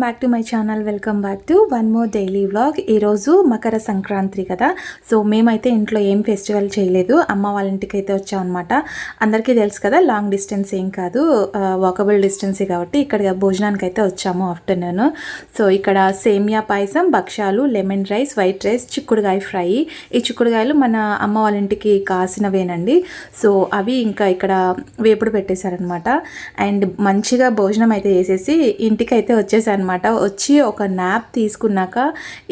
Welcome back to my channel welcome back to one more daily vlog ఈరోజు మకర సంక్రాంతి కదా. So మేమైతే ఇంట్లో ఏం ఫెస్టివల్ చేయలేదు. అమ్మ వాళ్ళ ఇంటికి అయితే వచ్చాం అనమాట అందరికీ తెలుసు కదా లాంగ్ డిస్టెన్స్ ఏం కాదు. వాకబుల్ డిస్టెన్సే కాబట్టి ఇక్కడ భోజనానికి అయితే వచ్చాము ఆఫ్టర్నూన్ సో ఇక్కడ సేమియా పాయసం భక్ష్యాలు లెమన్ రైస్ వైట్ రైస్ చిక్కుడుగాయ ఫ్రై. ఈ చిక్కుడుగాయలు మన అమ్మ వాళ్ళ ఇంటికి కాసినవేనండి. సో అవి ఇంకా ఇక్కడ వేపుడు పెట్టేశారనమాట అండ్ మంచిగా భోజనం అయితే చేసేసి ఇంటికి అయితే వచ్చేసాను అనమాట వచ్చి ఒక నాప్ తీసుకున్నాక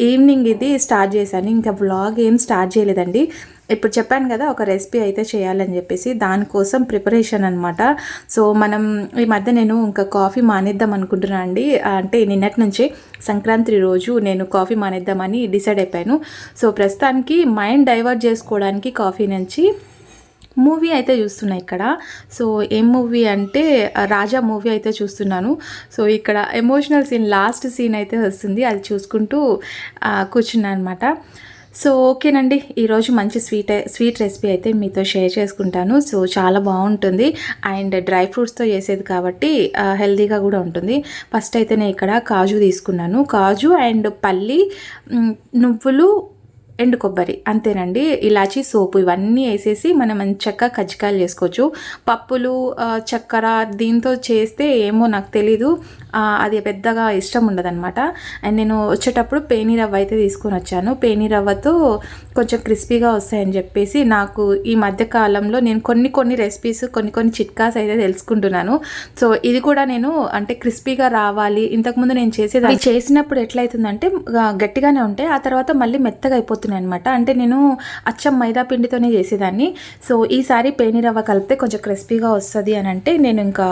ఈవినింగ్ ఇది స్టార్ట్ చేశాను. ఇంకా వ్లాగ్ ఏం స్టార్ట్ చేయలేదండి. ఇప్పుడు చెప్పాను కదా ఒక రెసిపీ అయితే చేయాలని చెప్పేసి దానికోసం ప్రిపరేషన్ అనమాట సో మనం ఈ మధ్య నేను ఇంకా కాఫీ మానేద్దాం అనుకుంటున్నాను అండి. అంటే నిన్నటి నుంచి సంక్రాంతి రోజు నేను కాఫీ మానేద్దామని డిసైడ్ అయిపోయాను. సో ప్రస్తుతానికి మైండ్ డైవర్ట్ చేసుకోవడానికి కాఫీ నుంచి మూవీ అయితే చూస్తున్నా ఇక్కడ. సో ఏం మూవీ అంటే రాజా మూవీ అయితే చూస్తున్నాను. సో ఇక్కడ ఎమోషనల్ సీన్ లాస్ట్ సీన్ అయితే వస్తుంది. అది చూసుకుంటూ కూర్చున్నాను అనమాట సో ఓకేనండి. ఈరోజు మంచి స్వీట్ స్వీట్ రెసిపీ అయితే మీతో షేర్ చేసుకుంటాను. సో చాలా బాగుంటుంది. అండ్ డ్రై ఫ్రూట్స్తో చేసేది కాబట్టి హెల్దీగా హెల్తీగా కూడా ఉంటుంది. ఫస్ట్ అయితే నేను ఇక్కడ కాజు తీసుకున్నాను. కాజు అండ్ పల్లి నువ్వులు ఎండు కొబ్బరి అంతేనండి. ఇలాచి సోపు ఇవన్నీ వేసేసి మనం చక్కగా కజ్జికాయలు చేసుకోవచ్చు. పప్పులు చక్కెర దీంతో చేస్తే ఏమో నాకు తెలీదు. అది పెద్దగా ఇష్టం ఉండదన్నమాట. అండ్ నేను వచ్చేటప్పుడు పేని రవ్వ అయితే తీసుకొని వచ్చాను. పేని రవ్వతో కొంచెం క్రిస్పీగా వస్తాయని చెప్పేసి నాకు ఈ మధ్య కాలంలో నేను కొన్ని కొన్ని రెసిపీస్ కొన్ని కొన్ని చిట్కాస్ అయితే తెలుసుకుంటున్నాను. సో ఇది కూడా నేను అంటే క్రిస్పీగా రావాలి. ఇంతకుముందు నేను చేసేది చేసినప్పుడు ఎట్లయితుందంటే గట్టిగానే ఉంటాయి. ఆ తర్వాత మళ్ళీ మెత్తగా అయిపోతున్నాయి అనమాట అంటే నేను అచ్చం మైదా పిండితోనే చేసేదాన్ని. సో ఈసారి పేని రవ్వ కలిపితే కొంచెం క్రిస్పీగా వస్తుంది అని అంటే నేను ఇంకా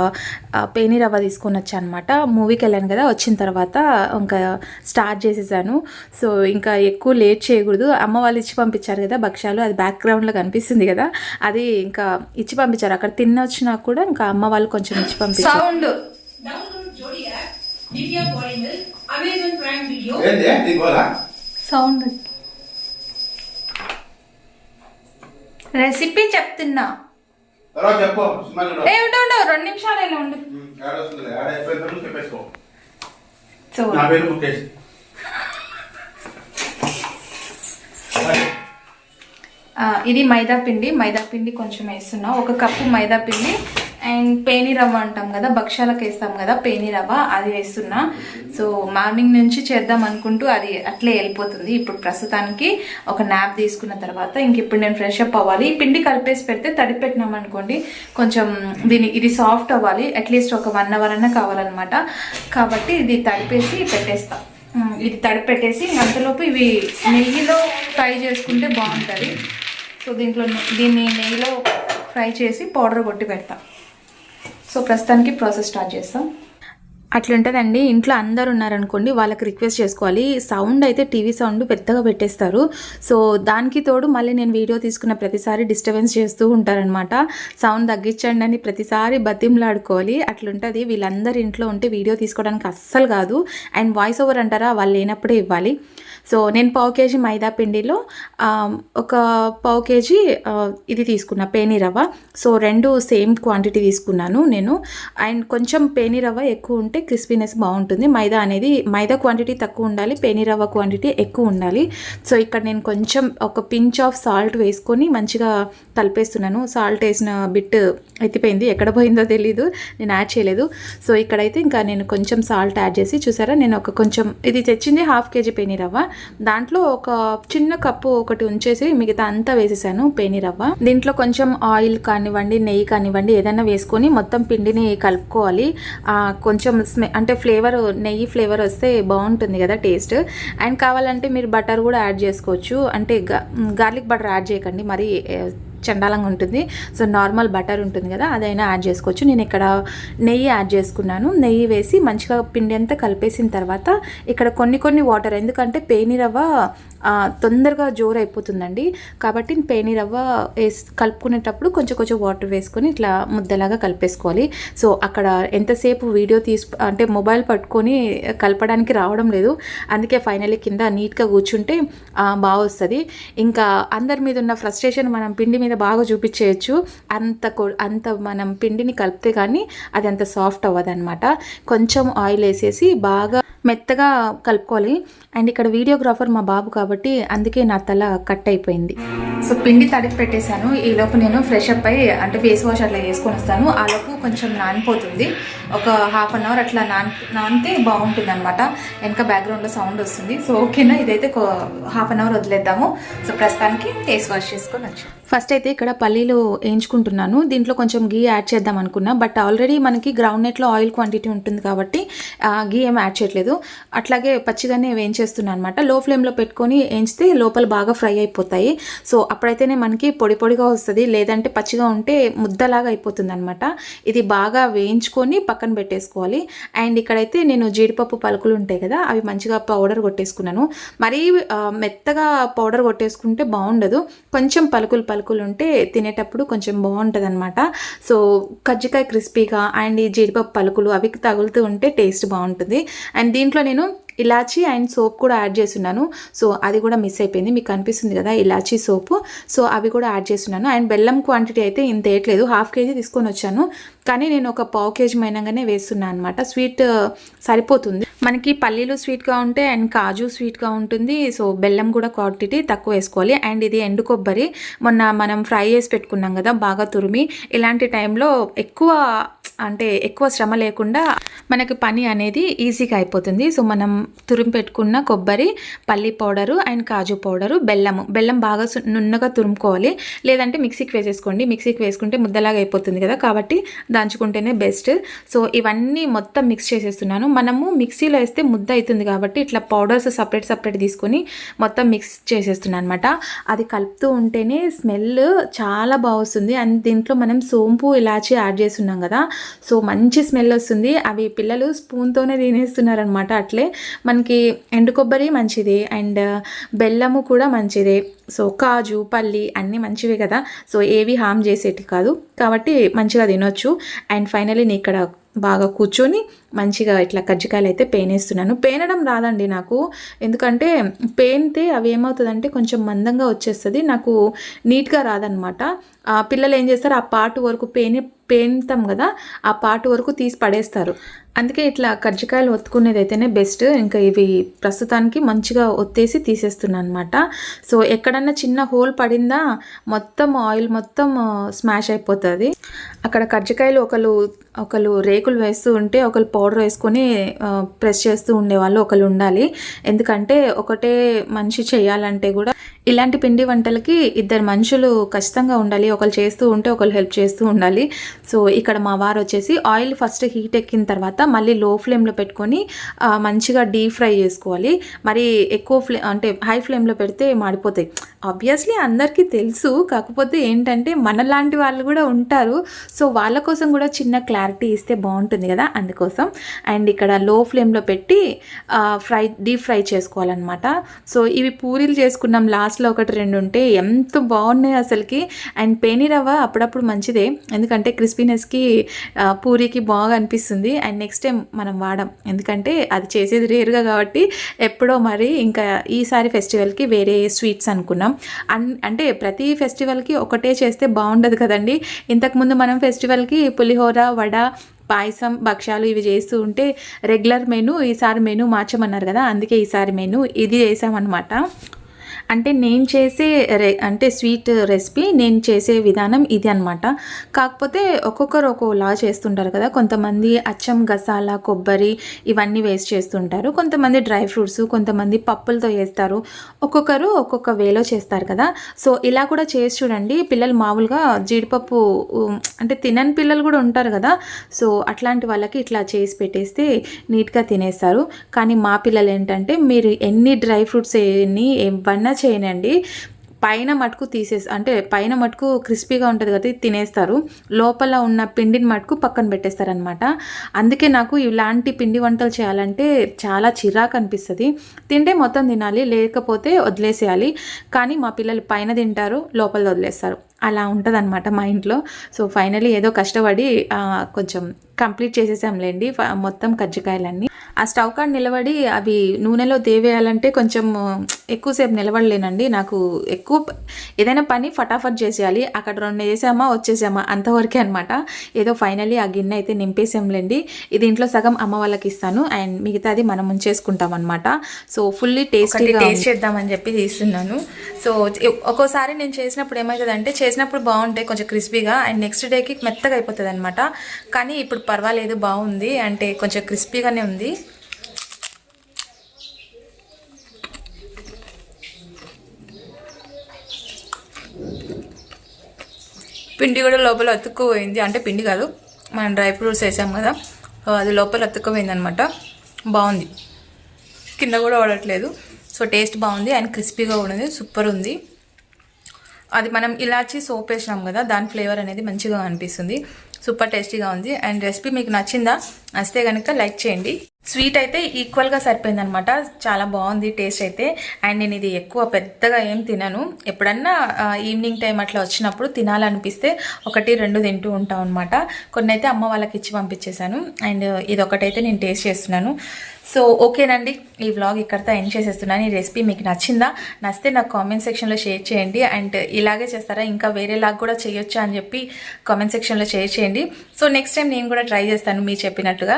పేని రవ్వ తీసుకొని వచ్చాను అనమాట మూవీకి వెళ్ళాను కదా వచ్చిన తర్వాత ఇంకా స్టార్ట్ చేసేసాను. సో ఇంకా ఎక్కువ లేట్ చేయకూడదు. అమ్మ వాళ్ళు ఇచ్చి పంపించారు కదా భక్ష్యాలు అది బ్యాక్గ్రౌండ్లో కనిపిస్తుంది కదా అది ఇంకా ఇచ్చి పంపించారు. అక్కడ తిన్న వచ్చినా కూడా ఇంకా అమ్మ వాళ్ళు కొంచెం ఇచ్చి పంపించారు. సౌండ్. Download రెసిపీ చెప్తున్నా. ఏ ఉండు ఉండు రెండు నిమిషాలు ఇలా ఉండు. ఇది మైదా పిండి మైదా పిండి కొంచెం వేస్తున్నా. ఒక కప్పు మైదా పిండి అండ్ పేని రవ్వ అంటాం కదా భక్ష్యాలకు వేస్తాం కదా పేని రవ్వ అది వేస్తున్నా. సో మార్నింగ్ నుంచి చేద్దాం అనుకుంటూ అది అట్లే వెళ్ళిపోతుంది. ఇప్పుడు ప్రస్తుతానికి ఒక నాప్ తీసుకున్న తర్వాత ఇంక ఇప్పుడు నేను ఫ్రెష్ అప్ అవ్వాలి. ఈ పిండి కలిపేసి పెడితే తడిపెట్టినాం అనుకోండి కొంచెం దీని ఇది సాఫ్ట్ అవ్వాలి. అట్లీస్ట్ ఒక వన్ అవర్ అన్నా కావాలన్నమాట. కాబట్టి ఇది తడిపేసి పెట్టేస్తాం. ఇది తడిపెట్టేసి అంతలోపు ఇవి నెయ్యిలో ఫ్రై చేసుకుంటే బాగుంటుంది. సో దీంట్లో దీన్ని నెయ్యిలో ఫ్రై చేసి పౌడర్ కొట్టి పెడతా. సో ప్రస్తుతానికి ప్రాసెస్ స్టార్ట్ చేస్తాం. అట్లుంటుందండి. ఇంట్లో అందరు ఉన్నారనుకోండి వాళ్ళకి రిక్వెస్ట్ చేసుకోవాలి. సౌండ్ అయితే టీవీ సౌండ్ పెద్దగా పెట్టేస్తారు. సో దానికి తోడు మళ్ళీ నేను వీడియో తీసుకున్న ప్రతిసారి డిస్టర్బెన్స్ చేస్తూ ఉంటారనమాట. సౌండ్ తగ్గించండి అని ప్రతిసారి బతింలాడుకోవాలి అట్లుంటుంది. వీళ్ళందరి ఇంట్లో ఉంటే వీడియో తీసుకోవడానికి అస్సలు కాదు. అండ్ వాయిస్ ఓవర్ అంటారా? వాళ్ళు లేనప్పుడే ఇవ్వాలి. సో నేను పావు కేజీ మైదా పిండిలో ఒక పావు కేజీ ఇది తీసుకున్న పేని రవ్వ. సో రెండు సేమ్ క్వాంటిటీ తీసుకున్నాను నేను. అండ్ కొంచెం పేని రవ్వ ఎక్కువ ఉంటే క్రిస్పీనెస్ బాగుంటుంది. మైదా అనేది మైదా క్వాంటిటీ తక్కువ ఉండాలి పేనిరవ్వ క్వాంటిటీ ఎక్కువ ఉండాలి. సో ఇక్కడ నేను కొంచెం ఒక పించ్ ఆఫ్ సాల్ట్ వేసుకొని మంచిగా కలిపేస్తున్నాను. సాల్ట్ వేసిన బిట్ ఎత్తిపోయింది. ఎక్కడ పోయిందో తెలీదు. నేను యాడ్ చేయలేదు. సో ఇక్కడైతే ఇంకా నేను కొంచెం సాల్ట్ యాడ్ చేసి చూసారా? నేను ఒక కొంచెం ఇది తెచ్చింది హాఫ్ కేజీ పేనిరవ్వ దాంట్లో ఒక చిన్న కప్పు ఒకటి ఉంచేసి మిగతా అంతా వేసేసాను పేనిరవ్వ దీంట్లో కొంచెం ఆయిల్ కానివ్వండి నెయ్యి కానివ్వండి ఏదైనా వేసుకొని మొత్తం పిండిని కలుపుకోవాలి. కొంచెం స్మె అంటే ఫ్లేవర్ నెయ్యి ఫ్లేవర్ వస్తే బాగుంటుంది కదా టేస్ట్ అండ్ కావాలంటే మీరు బటర్ కూడా యాడ్ చేసుకోవచ్చు. అంటే గార్లిక్ బటర్ యాడ్ చేయకండి. మరి చండాలంగా ఉంటుంది. సో నార్మల్ బటర్ ఉంటుంది కదా అదైనా యాడ్ చేసుకోవచ్చు. నేను ఇక్కడ నెయ్యి యాడ్ చేసుకున్నాను. నెయ్యి వేసి మంచిగా పిండి అంతా కలిపేసిన తర్వాత ఇక్కడ కొన్ని కొన్ని వాటర్ ఎందుకంటే పేనిరవ్వ తొందరగా జోరు అయిపోతుందండి. కాబట్టి పేనిరవ్వ వేసి కలుపుకునేటప్పుడు కొంచెం కొంచెం వాటర్ వేసుకొని ఇట్లా ముద్దలాగా కలిపేసుకోవాలి. సో అక్కడ ఎంతసేపు వీడియో తీసు అంటే మొబైల్ పట్టుకొని కలపడానికి రావడం లేదు. అందుకే ఫైనల్లీ కింద నీట్గా కూర్చుంటే బాగా వస్తుంది ఇంకా అందరి మీద ఉన్న ఫ్రస్ట్రేషన్ మనం పిండి మీద మీద బాగా చూపించేయచ్చు. అంత కొ- అంత మనం పిండిని కలిపితే కానీ అది అంత సాఫ్ట్ అవ్వదనమాట కొంచెం ఆయిల్ వేసేసి బాగా మెత్తగా కలుపుకోవాలి. అండ్ ఇక్కడ వీడియోగ్రాఫర్ మా బాబు కాబట్టి అందుకే నా తల కట్ అయిపోయింది. సో పిండి తడిపి పెట్టేశాను. ఈ లోపు నేను ఫ్రెష్ అప్ అయ్యి అంటే ఫేస్ వాష్ అట్లా వేసుకొని వస్తాను. ఆ లోపు కొంచెం నానిపోతుంది. ఒక హాఫ్ అన్ అవర్ అట్లా నాన్ నానితే బాగుంటుంది అనమాట వెనక బ్యాక్గ్రౌండ్లో సౌండ్ వస్తుంది. సో ఓకేనా ఇదైతే హాఫ్ అన్ అవర్ వదిలేద్దాము. సో ప్రస్తుతానికి ఫేస్ వాష్ చేసుకొని వచ్చాం. ఫస్ట్ అయితే ఇక్కడ పల్లీలు వేయించుకుంటున్నాను. దీంట్లో కొంచెం గీ యాడ్ చేద్దాం అనుకున్నా. బట్ ఆల్రెడీ మనకి గ్రౌండ్ నెట్లో ఆయిల్ క్వాంటిటీ ఉంటుంది కాబట్టి గీ ఏం యాడ్ చేయట్లేదు. అట్లాగే పచ్చిగానే వేయించేస్తున్నాను అనమాట లో ఫ్లేమ్లో పెట్టుకొని వేయించితే లోపల బాగా ఫ్రై అయిపోతాయి. సో అప్పుడైతేనే మనకి పొడి పొడిగా వస్తుంది. లేదంటే పచ్చిగా ఉంటే ముద్దలాగా అయిపోతుంది అనమాట ఇది బాగా వేయించుకొని పక్కన పెట్టేసుకోవాలి. అండ్ ఇక్కడైతే నేను జీడిపప్పు పలుకులు ఉంటాయి కదా అవి మంచిగా పౌడర్ కొట్టేసుకున్నాను. మరీ మెత్తగా పౌడర్ కొట్టేసుకుంటే బాగుండదు. కొంచెం పలుకులు పలుకులు ఉంటే తినేటప్పుడు కొంచెం బాగుంటుంది అనమాట సో కజ్జికాయ క్రిస్పీగా అండ్ ఈ జీడిపప్పు పలుకులు అవి తగులుతూ ఉంటే టేస్ట్ బాగుంటుంది. అండ్ దీంట్లో నేను ఇలాచీ అండ్ సోప్ కూడా యాడ్ చేస్తున్నాను. సో అది కూడా మిస్ అయిపోయింది. మీకు కనిపిస్తుంది కదా ఇలాచీ సోపు. సో అవి కూడా యాడ్ చేస్తున్నాను. అండ్ బెల్లం క్వాంటిటీ అయితే ఇంత వేయట్లేదు. హాఫ్ కేజీ తీసుకొని వచ్చాను. కానీ నేను ఒక పావు కేజీ మైనంగానే వేస్తున్నాను అనమాట స్వీట్ సరిపోతుంది. మనకి పల్లీలు స్వీట్గా ఉంటే అండ్ కాజు స్వీట్గా ఉంటుంది. సో బెల్లం కూడా క్వాంటిటీ తక్కువ వేసుకోవాలి. అండ్ ఇది ఎండు కొబ్బరి. మొన్న మనం ఫ్రై చేసి పెట్టుకున్నాం కదా బాగా తురిమి. ఇలాంటి టైంలో ఎక్కువ అంటే ఎక్కువ శ్రమ లేకుండా మనకి పని అనేది ఈజీగా అయిపోతుంది. సో మనం తురిమి పెట్టుకున్న కొబ్బరి పల్లి పౌడరు అండ్ కాజు పౌడరు బెల్లము. బెల్లం బాగా నున్నగా తురుముకోవాలి. లేదంటే మిక్సీకి వేసేసుకోండి. మిక్సీకి వేసుకుంటే ముద్దలాగా అయిపోతుంది కదా. కాబట్టి దంచుకుంటేనే బెస్ట్. సో ఇవన్నీ మొత్తం మిక్స్ చేసేస్తున్నాను. మనము మిక్సీ మిక్సీలో వేస్తే ముద్ద అవుతుంది కాబట్టి ఇట్లా పౌడర్స్ సపరేట్ సపరేట్ తీసుకొని మొత్తం మిక్స్ చేసేస్తున్నాను అనమాట అది కలుపుతూ ఉంటేనే స్మెల్ చాలా బాగుస్తుంది. అండ్ దీంట్లో మనం సోంపు ఇలాచి యాడ్ చేస్తున్నాం కదా సో మంచి స్మెల్ వస్తుంది. అవి పిల్లలు స్పూన్తోనే తినేస్తున్నారనమాట అట్లే. మనకి ఎండు కొబ్బరి మంచిది అండ్ బెల్లము కూడా మంచిదే. సో కాజు పల్లి అన్నీ మంచివే కదా సో ఏవి హామ్ చేసేటి కాదు. కాబట్టి మంచిగా తినొచ్చు. అండ్ ఫైనలీ నేను ఇక్కడ బాగా కూర్చొని మంచిగా ఇట్లా కజ్జికాయలు అయితే పేనేస్తున్నాను. పేనడం రాదండి నాకు. ఎందుకంటే పేనితే అవి ఏమవుతుందంటే కొంచెం మందంగా వచ్చేస్తుంది. నాకు నీట్గా రాదనమాట పిల్లలు ఏం చేస్తారు? ఆ పాటు వరకు పేని పేనుతాం కదా ఆ పాటు వరకు తీసి పడేస్తారు. అందుకే ఇట్లా కజ్జికాయలు ఒత్తుకునేది అయితేనే బెస్ట్. ఇంకా ఇవి ప్రస్తుతానికి మంచిగా ఒత్తేసి తీసేస్తున్నాను అనమాట సో ఎక్కడన్నా చిన్న హోల్ పడిందా మొత్తం ఆయిల్ మొత్తం స్మాష్ అయిపోతుంది. అక్కడ కజ్జికాయలు ఒకరు ఒకరు రేకులు వేస్తూ ఉంటే ఒకరు పౌడర్ వేసుకొని ప్రెస్ చేస్తూ ఉండేవాళ్ళు ఒకళ్ళు ఉండాలి. ఎందుకంటే ఒకటే మనిషి చేయాలంటే కూడా ఇలాంటి పిండి వంటలకి ఇద్దరు మనుషులు ఖచ్చితంగా ఉండాలి. ఒకళ్ళు చేస్తూ ఉంటే ఒకళ్ళు హెల్ప్ చేస్తూ ఉండాలి. సో ఇక్కడ మా వారు వచ్చేసి ఆయిల్ ఫస్ట్ హీట్ ఎక్కిన తర్వాత మళ్ళీ లో ఫ్లేమ్లో పెట్టుకొని మంచిగా డీప్ ఫ్రై చేసుకోవాలి. మరి ఎక్కువ ఫ్లే అంటే హై ఫ్లేమ్లో పెడితే మాడిపోతాయి. ఆబ్వియస్లీ అందరికీ తెలుసు. కాకపోతే ఏంటంటే మనలాంటి వాళ్ళు కూడా ఉంటారు. సో వాళ్ళ కోసం కూడా చిన్న క్లారిటీ ఇస్తే బాగుంటుంది కదా. అందుకోసం అండ్ ఇక్కడ లో ఫ్లేమ్లో పెట్టి ఫ్రై డీప్ ఫ్రై చేసుకోవాలన్నమాట. సో ఇవి పూరీలు చేసుకున్నాం. లాస్ట్లో ఒకటి రెండు ఉంటే ఎంత బాగున్నాయి అసలుకి. అండ్ పేనిరవ్వ అప్పుడప్పుడు మంచిదే. ఎందుకంటే క్రిస్పీనెస్కి పూరీకి బాగా అనిపిస్తుంది. అండ్ నెక్స్ట్ టైం మనం వాడం. ఎందుకంటే అది చేసేది రేరుగా కాబట్టి ఎప్పుడో మరి ఇంకా ఈసారి ఫెస్టివల్కి వేరే స్వీట్స్ అనుకున్నాం. అన్ అంటే ప్రతి ఫెస్టివల్కి ఒకటే చేస్తే బాగుండదు కదండి. ఇంతకుముందు మనం ఫెస్టివల్కి పులిహోర వడ పాయసం భక్ష్యాలు ఇవి చేస్తూ ఉంటే రెగ్యులర్ మెను ఈసారి మెను మార్చమన్నారు కదా అందుకే ఈసారి మెను ఇది చేసామన్నమాట. అంటే నేను చేసే రె అంటే స్వీట్ రెసిపీ నేను చేసే విధానం ఇది అనమాట కాకపోతే ఒక్కొక్కరు ఒక్కోలా చేస్తుంటారు కదా. కొంతమంది అచ్చం గసాల కొబ్బరి ఇవన్నీ వేస్ట్ చేస్తుంటారు. కొంతమంది డ్రై ఫ్రూట్స్ కొంతమంది పప్పులతో వేస్తారు ఒక్కొక్కరు ఒక్కొక్క వేలో చేస్తారు కదా. సో ఇలా కూడా చేసి చూడండి. పిల్లలు మామూలుగా జీడిపప్పు అంటే తినని పిల్లలు కూడా ఉంటారు కదా. సో అట్లాంటి వాళ్ళకి ఇట్లా చేసి పెట్టేస్తే నీట్గా తినేస్తారు. కానీ మా పిల్లలు ఏంటంటే మీరు ఎన్ని డ్రై ఫ్రూట్స్ ఎన్ని ఏమన్నా చేయనండి. పైన మటుకు తీసేసి అంటే పైన మటుకు క్రిస్పీగా ఉంటుంది కదా తినేస్తారు. లోపల ఉన్న పిండిని మటుకు పక్కన పెట్టేస్తారనమాట అందుకే నాకు ఇలాంటి పిండి వంటలు చేయాలంటే చాలా చిరాకు అనిపిస్తుంది. తింటే మొత్తం తినాలి లేకపోతే వదిలేసేయాలి. కానీ మా పిల్లలు పైన తింటారు లోపల వదిలేస్తారు. అలా ఉంటుంది మా ఇంట్లో. సో ఫైనలీ ఏదో కష్టపడి కొంచెం కంప్లీట్ చేసేసాంలేండి మొత్తం కజ్జికాయలన్నీ. ఆ స్టవ్ కాడ నిలబడి అవి నూనెలో దేవేయాలంటే కొంచెం ఎక్కువసేపు నిలబడలేనండి. నాకు ఎక్కువ ఏదైనా పని ఫటాఫట్ చేసేయాలి. అక్కడ రెండు వేసామా వచ్చేసామా అంతవరకే అనమాట ఏదో ఫైనలీ ఆ గిన్నె అయితే నింపేసాంలేండి. ఇది ఇంట్లో సగం అమ్మ వాళ్ళకి ఇస్తాను. అండ్ మిగతాది మనం ఉంచేసుకుంటాం అనమాట సో ఫుల్లీ టేస్టీగా టేస్ట్ చేద్దామని చెప్పి తీస్తున్నాను. సో ఒక్కోసారి నేను చేసినప్పుడు ఏమవుతుంది అంటే చేసినప్పుడు బాగుంటాయి కొంచెం క్రిస్పీగా అండ్ నెక్స్ట్ డేకి మెత్తగా అయిపోతుంది అనమాట కానీ ఇప్పుడు పర్వాలేదు బాగుంది. అంటే కొంచెం క్రిస్పీగానే ఉంది. పిండి కూడా లోపల అతుక్కుపోయింది. అంటే పిండి కాదు మనం డ్రై ఫ్రూట్స్ వేసాం కదా అది లోపల అతుక్కుపోయింది అనమాట బాగుంది. కింద కూడా పడట్లేదు సో టేస్ట్ బాగుంది అండ్ క్రిస్పీగా ఉండదు ఉంది సూపర్ ఉంది. అది మనం ఇలాచి సోప్ వేసినాం కదా దాని ఫ్లేవర్ అనేది మంచిగా అనిపిస్తుంది. సూపర్ టేస్టీగా ఉంది. అండ్ రెసిపీ మీకు నచ్చిందా? నచ్చితే కనుక లైక్ చేయండి. స్వీట్ అయితే ఈక్వల్గా సరిపోయింది అనమాట చాలా బాగుంది టేస్ట్ అయితే. అండ్ నేను ఇది ఎక్కువ పెద్దగా ఏం తినను. ఎప్పుడన్నా ఈవినింగ్ టైం అట్లా వచ్చినప్పుడు తినాలనిపిస్తే ఒకటి రెండు తింటూ ఉంటాం అనమాట కొన్ని అయితే అమ్మ వాళ్ళకి ఇచ్చి పంపించేశాను. అండ్ ఇది ఒకటైతే నేను టేస్ట్ చేస్తున్నాను. సో ఓకేనండి. ఈ వ్లాగ్ ఇక్కడితో ఎండ్ చేసేస్తున్నాను. ఈ రెసిపీ మీకు నచ్చిందా? నచ్చితే నాకు కామెంట్ సెక్షన్లో షేర్ చేయండి. అండ్ ఇలాగే చేస్తారా? ఇంకా వేరేలాగా కూడా చేయొచ్చా అని చెప్పి కామెంట్ సెక్షన్లో షేర్ చేయండి. సో నెక్స్ట్ టైం నేను కూడా ట్రై చేస్తాను మీరు చెప్పినట్టుగా.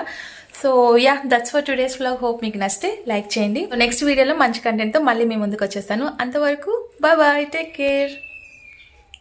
So ya that's for today's blog hope మీకు నచ్చితే లైక్ చేయండి. నెక్స్ట్ వీడియోలో మంచి కంటెంట్తో మళ్ళీ మీ ముందుకు వచ్చేస్తాను. అంతవరకు బాయ్ బాయ్ టేక్ కేర్